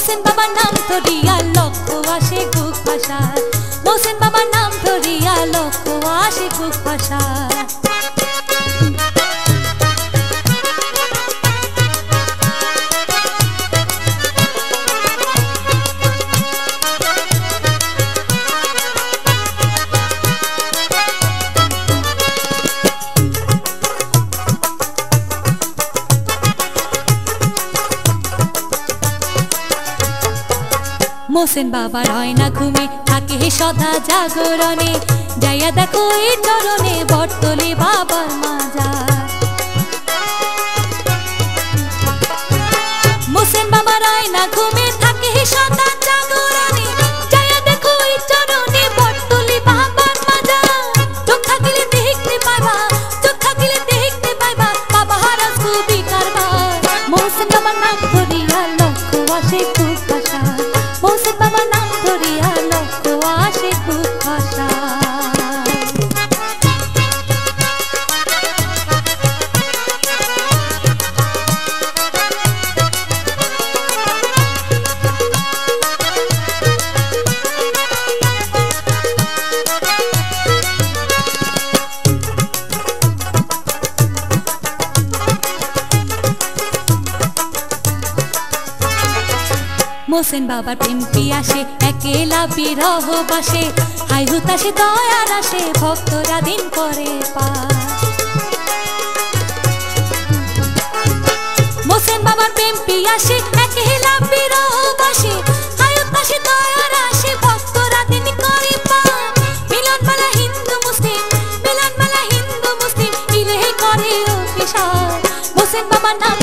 মোসেন বাবার নাম ধরিয়া লক্ষ্য আসে কুক ভাষা মোসেন বাবার নাম ধরিয়া লক্ষ্য আসে কুক ভাষা মোসেন বাবার হয় না ঘুমে থাকে সদা জাগরণে। যাইয়া দেখো এই চরণে বটতলি বাবার মাজার মোসেন বাবার হয় না ঘুমে থাকে সদা জাগরণে। যাইয়া দেখো এই চরণে বটতলি বাবার মাজার চোখ থাকিলে দেখতে পাইবা চোখ থাকিলে দেখতে পাইবা, বাবা হারাস খুবই কারবার। মোসেন বাবার নাম ধরিয়া লক্ষ্য আসে খুব নাম মোসেন বাবার প্রেমটি আসে একেলা বিরহ বাসে হাই হুতাসে দয়ার আসে, ভক্তরা দিন পার মোসেন বাবার প্রেমটি আসে একেলা বিরহ বাসে হাই হুতাসে দয়ার আসে, ভক্তরা দিন মুসলিম বাবার নাম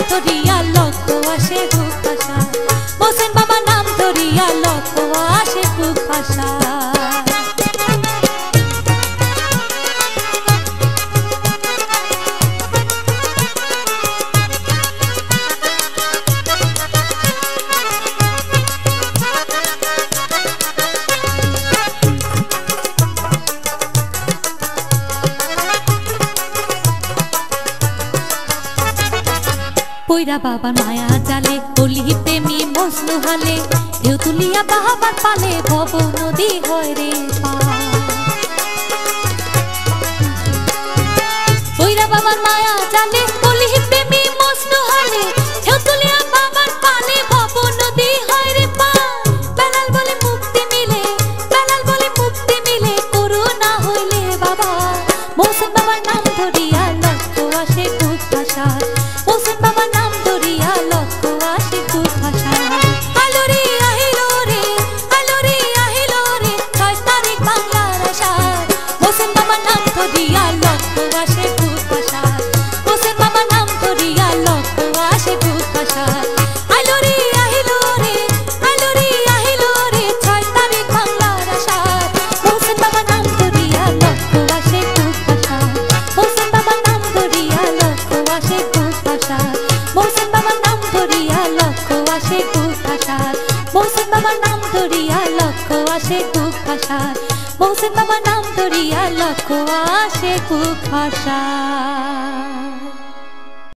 পৈরা বাবার মায়া জালে অলি প্রেমী মজনু হালে। ঢেউ তুলিয়া বাহাবার পালে ভব নদী হয় রে বাবার মায়া জালে আসে ভাষা মৌসুম বাবার নাম ধরিয়া লক্ষ্য আসে ভাষা মৌসুম বাবার নাম ধরিয়া লক্ষ্য আসে ভাষা মৌসুম বাবার নাম ধরিয়া লক্ষ্য আসে ভাষা